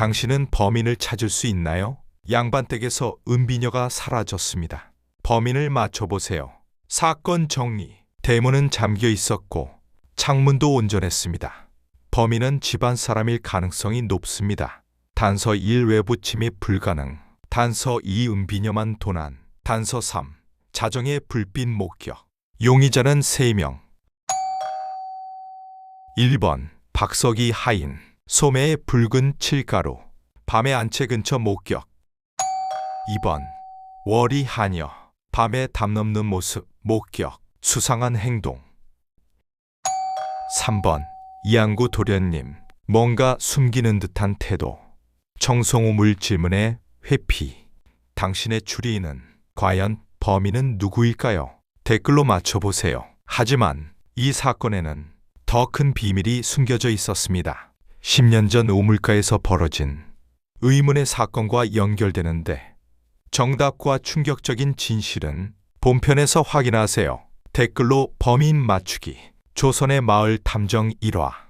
당신은 범인을 찾을 수 있나요? 양반 댁에서 은비녀가 사라졌습니다. 범인을 맞춰보세요. 사건 정리. 대문은 잠겨 있었고 창문도 온전했습니다. 범인은 집안 사람일 가능성이 높습니다. 단서 1 외부 침입 불가능. 단서 2 은비녀만 도난. 단서 3 자정의 불빛 목격. 용의자는 3명. 1번 박석희 하인. 소매의 붉은 칠가루. 밤의 안채 근처 목격. 2번 월이 하녀. 밤에 담 넘는 모습 목격. 수상한 행동. 3번 이양구 도련님. 뭔가 숨기는 듯한 태도. 청송우물 질문에 회피. 당신의 추리는 과연 범인은 누구일까요? 댓글로 맞춰보세요. 하지만 이 사건에는 더 큰 비밀이 숨겨져 있었습니다. 10년 전 우물가에서 벌어진 의문의 사건과 연결되는데 정답과 충격적인 진실은 본편에서 확인하세요. 댓글로 범인 맞추기. 조선의 마을 탐정 1화.